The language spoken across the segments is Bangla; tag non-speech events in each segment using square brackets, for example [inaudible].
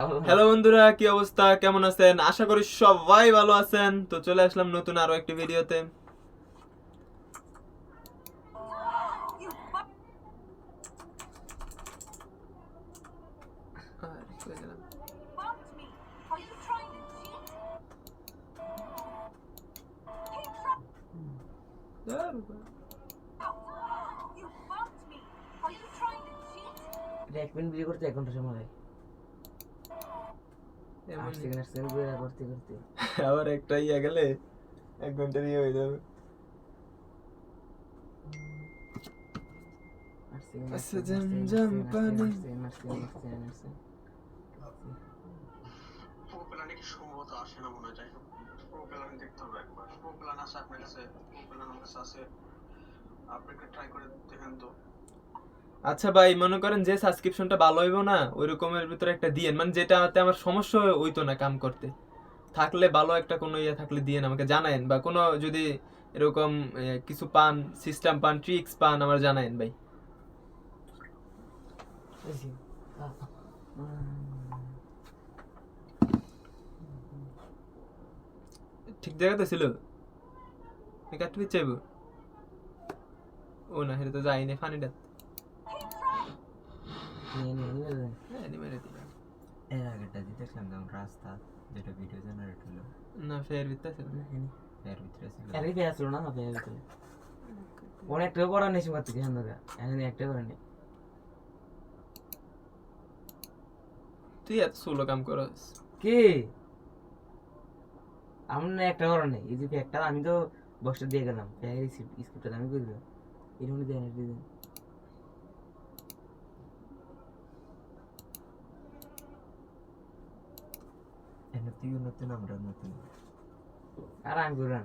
হ্যালো বন্ধুরা, কি অবস্থা? কেমন আছেন? আশা করি সবাই ভালো আছেন। তো চলে আসলাম নতুন আরও একটি ভিডিওতে। মিনিট ভিডিও করতে, এক ঘণ্টা সময় [laughs] আবার একটা ইয়ে গেলে এক ঘণ্টার ইয়ে হয়ে যাবে। আচ্ছা, পানি। সম্ভবত আসে না মনে হয়? প্রো প্ল্যান দেখতে হবে একবার। প্রো প্ল্যান আছে আপনার কাছে প্রো প্ল্যান আমার কাছে আছে। আপনি একটা ট্রাই করে দেখেন তো। আচ্ছা ভাই, মনে করেন যে সাবস্ক্রিপশনটা ভালো হইব না ওই রকমের ভিতরে একটা দিয়েন মানে যেটাতে আমার সমস্যা হইতো না কাম করতে। থাকলে ভালো একটা কোনো ইয়ে থাকলে দিয়েন আমাকে জানায়েন বা কোনো যদি এরকম কিছু পান সিস্টেম পান ট্রিক্স পান, আমার জানায়েন ভাই। ঠিক জায়গাতে ছিল? কাটতে চাইব? ও না হেরে তো যাইনি ফানিটা হ্যাঁ নি মেরে দিলাম। এর আগেরটা যে দেখলাম যেমন রাস্তা যেটা ভিডিও জেনারেট হলো। না ফের ভিতরে ছিল এর ভিতরে ছিল আরে পেয়ে আসলো না পেয়ে ভিতরে অনেকটা করা নেই সময় থেকে হ্যাঁ এখন একটা করে নেই তুই এত সোলো কাম করস। কে? আমার না একটা করা নেই এই যে একটা আমি তো বক্সটা দিয়ে গেলাম। প্যাকের স্ক্রিপ্টটা আমি করে দিলাম। এরকম দিয়ে তুইও নতুন আমরা নতুন? আর করলাম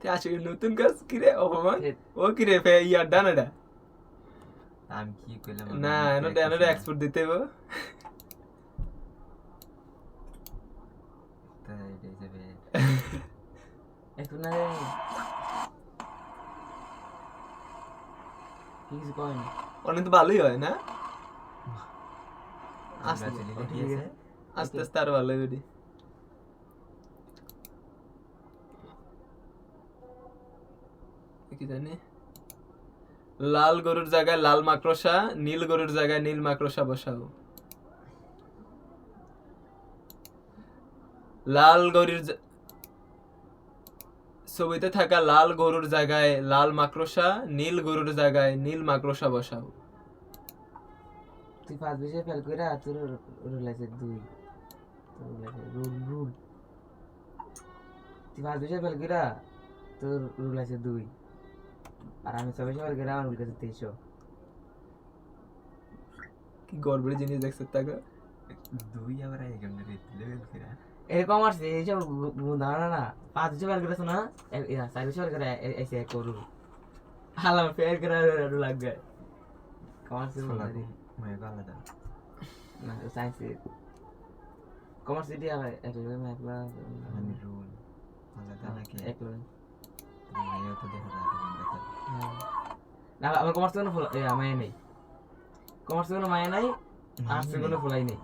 তুই আসলে নতুন কাজ? কিরে অপমান? ও কিরে ফে ইয়ার ডানাডা আমি কি করলাম না এনোটা এনোটা এক্সপোর্ট দিতে হইব। তাই হিসেবে [laughs] একটু না অনেক তো ভালোই হয় না? চলে ঠিক আছে। আস্তে আস্তে আরও ভালো কি জানি। লাল গরুর জায়গায় লাল মাকড়সা নীল গরুর জায়গায় নীল মাকড়সা বসাও। লাল গরুর ছবিতে থাকা লাল গরুর জায়গায় লাল মাকড়সা নীল গরুর জায়গায় নীল মাকড়সা বসাও। তুই পাঁচ বিষয়ে ফেল করে আর তোর রুল আছে দুই। রুল রুল রুল তুই পাঁচ বিষয়ে ফেল করে তোর রুল আছে দুই। আর আমি ছয় ফেল করে আমার রুল আছে তেইশশো কি গর্বের জিনিস দেখছে তাকে? দুই আবার এখানে লেভেল ফিরা এরকম আসছে এইসব ধারণা না। পাঁচ বিষয়ে ফেল করেছ না? এ- এ, চার বিষয়ে ফেল এসে এক রুল হালাম ফেল করে রুল লাগবে। কমার্স মনে আলাদা। না সায়েন্স কমার্স সিটি এক লোক একলা মানে রুল। আলাদা নাকি? এক লোক মাইও তো দেখা যায় হ্যাঁ। না আমার কমার্স কোনো ফুল এ মায়া নেই। কমার্স কোনো মায়া নাই আর্টস কোনো ফুলাই নেই।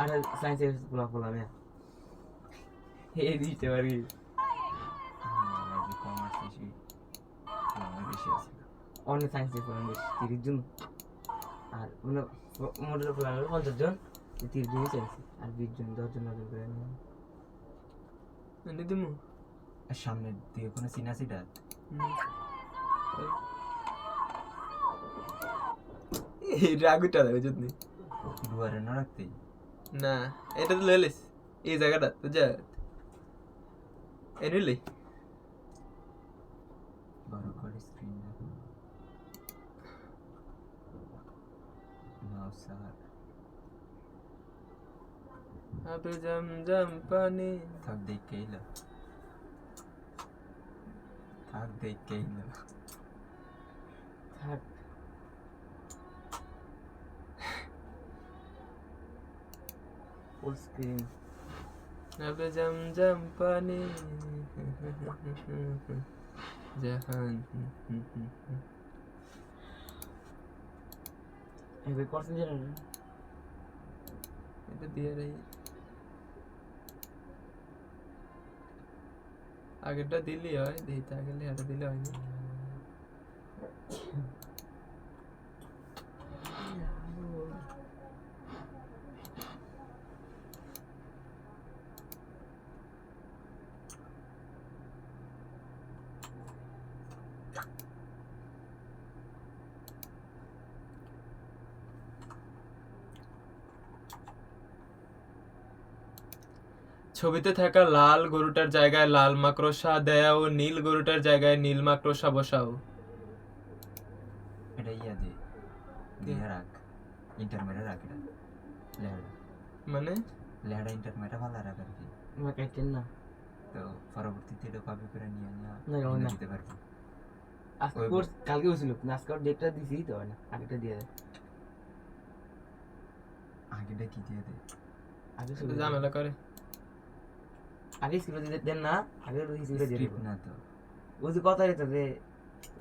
আর সায়েন্সে ফুলা ফুলা মেয়া এই দিতে পারি। কমার্স বেশি বেশি আছে। বেশ তিরিশ জন। আর মানে মোটর ফুলান পঞ্চাশ জন। তিরিশ জনই সায়েন্সে আর বিশ দশজন দশ জন দশ জন করে নিয়ে এনে দিমু। আর সামনের দিকে কোনো সিন এটা? এই রাগুটা দেখো যদি দুয়ারে না রাখতে? না এটা তো লেলিস এই জায়গাটা তো যা এনে লই। আবে জম জম পানি। থাক দেখে এলো থাক দেখে এলো থাক। ফুল স্ক্রিন আবে জম জম পানি। জাহান। এবার করছেন জানেন এটা দিয়ে রে আগেরটা দিলি হয় দিতে আগে লেহাটা দিলে হয়নি। ছবিতে থাকা লাল গরুটার জায়গায় লাল মাকড়সা দেয়া ও নীল গরুটার জায়গায় নীল মাকড়সা বসাও। এটা ইয়া দে। দিয়ে রাখ ইন্টারমেটে রাখ এটা। লেহারা। মানে? লেহারা ইন্টারমেটে ভালো রাখ আর কি। কাটেন না। তো পরবর্তীতে এটা কপি করে নিয়ে নিয়ে না, না। দিতে পারবি। আজকে কোর্স কালকে হয়েছিল আজকে ডেটটা দিছি তো না? আগেটা দিয়ে দেয় আগেটা কি দিয়ে দে? আগে ঝামেলা করে। আগে স্ক্রিপ্ট দিতে দেন না আগে ওই স্ক্রিপ্ট দিয়ে না তো। ওই যে কথা রেতে যে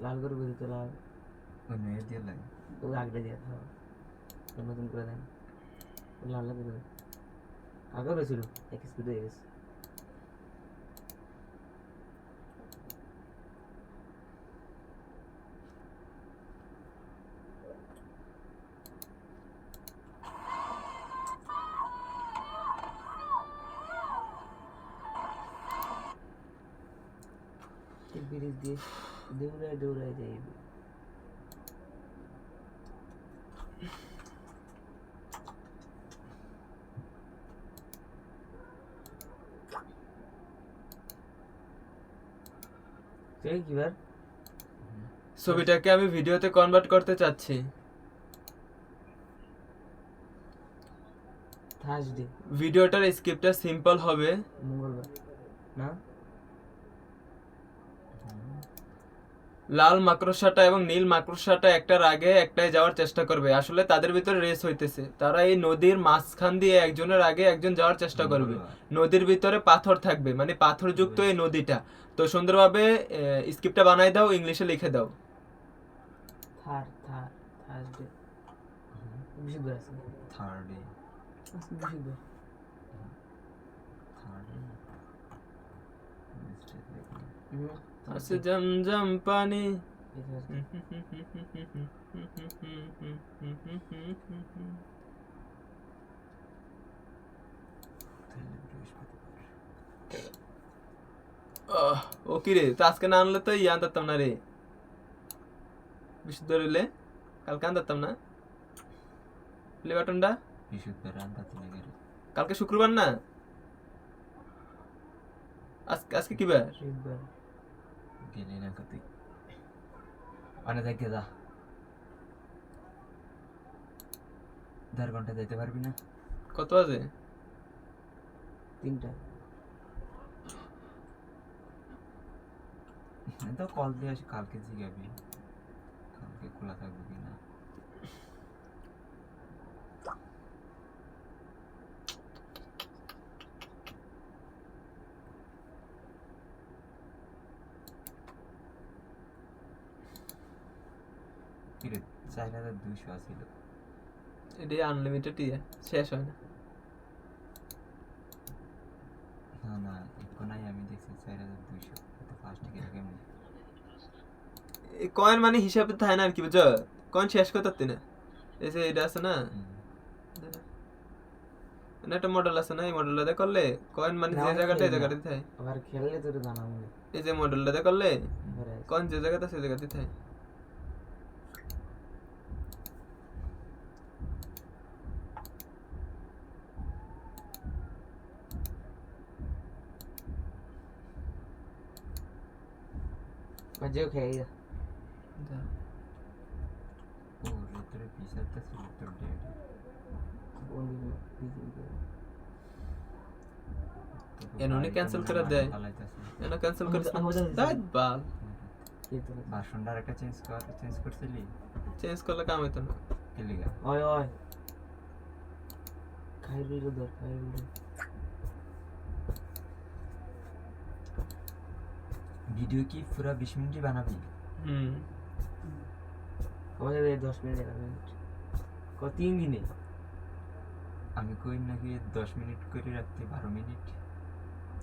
লাল করে বুঝতে লাল ওই মেয়ে দিয়ে লাগে। ওই আগটা দিয়ে দাও নতুন করে দেন। লাল দেন আগে হয়েছিল এক স্ক্রিপ্ট দিয়ে গেছে। ব্রিজ দিয়ে দৌড়ায় দৌড়ায় যাইবে ছবিটাকে আমি ভিডিওতে কনভার্ট করতে চাচ্ছি। ভিডিওটার স্ক্রিপ্টটা সিম্পল হবে। মঙ্গলবার। না? লাল মাকড়সাটা এবং নীল মাকড়সাটা একটার আগে একটাই যাওয়ার চেষ্টা করবে। আসলে তাদের ভিতরে রেস হইতেছে। তারা এই নদীর মাঝখান দিয়ে একজনের আগে একজন যাওয়ার চেষ্টা করবে। নদীর ভিতরে পাথর থাকবে মানে পাথরযুক্ত এই নদীটা। তো সুন্দরভাবে স্ক্রিপ্টটা বানাই দাও ইংলিশে লিখে দাও। থার্ড আছে জমজম পানি। ও কি রে? তো আজকে না আনলে তো ইয়ে আনতাম না রে। বিশুদ্ধ রইলে? কালকে আনতাম না? প্লে বাটনটা তুলে কালকে শুক্রবার না? আজকে আজকে কি বার? অনেক দেখে যা দেড় ঘণ্টা যেতে পারবি না কত বাজে তিনটা তো কল দিয়ে আসি কালকে জিগাবি কালকে খোলা থাকবে কি কিরে চার হাজার দুইশো আসিল এটি আনলিমিটেড ইয়ে শেষ হয় না। না না একটু আমি দেখছি চার হাজার দুইশো। ফার্স্ট টিকিট কেমন? এই কয়েন মানে হিসাবে থাকে না আর কি বুঝছ? কয়েন শেষ করতে না। যে এটা আছে না? না একটা মডেল আছে না এই মডেলটাতে করলে কয়েন মানে যে জায়গাটা এই। জায়গাতে থাকে আবার খেললে তোর জানাব। এই যে মডেলটাতে করলে কয়েন যে জায়গাতে সে জায়গাতে থাকে বা যেও খেয়ে যা যা। ও রেতরে পিস আছে রেতর ডেট বন্ধু দিদি করে। এনুনি cancel করে দেয়। কেন ক্যান্সেল করছিস আমি বোঝা যাচ্ছে। দাঁত বাল কে তোর? ভার্সনটা একটা চেঞ্জ কর চেঞ্জ করছিলি চেঞ্জ করলে কাম হইতো না কে লিগা ওই ওই খাই দিল ধর খাই দিল ভিডিও কি পুরো বিশ মিনিটই বানাবি? হুম। আমাদের এই দশ মিনিট এগারো মিনিট। ক তিন দিনে? আমি কই নাকি দশ মিনিট করে রাখতে বারো মিনিট?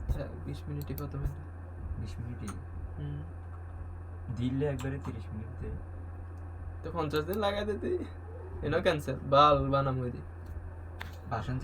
আচ্ছা বিশ মিনিটই কত মিনিট? বিশ মিনিটই? হুম। দিলে একবারে তিরিশ মিনিট দেয় তো পঞ্চাশ দিন লাগাই দিতে এনো ক্যান্সেল বাল বানাম ওই বাসন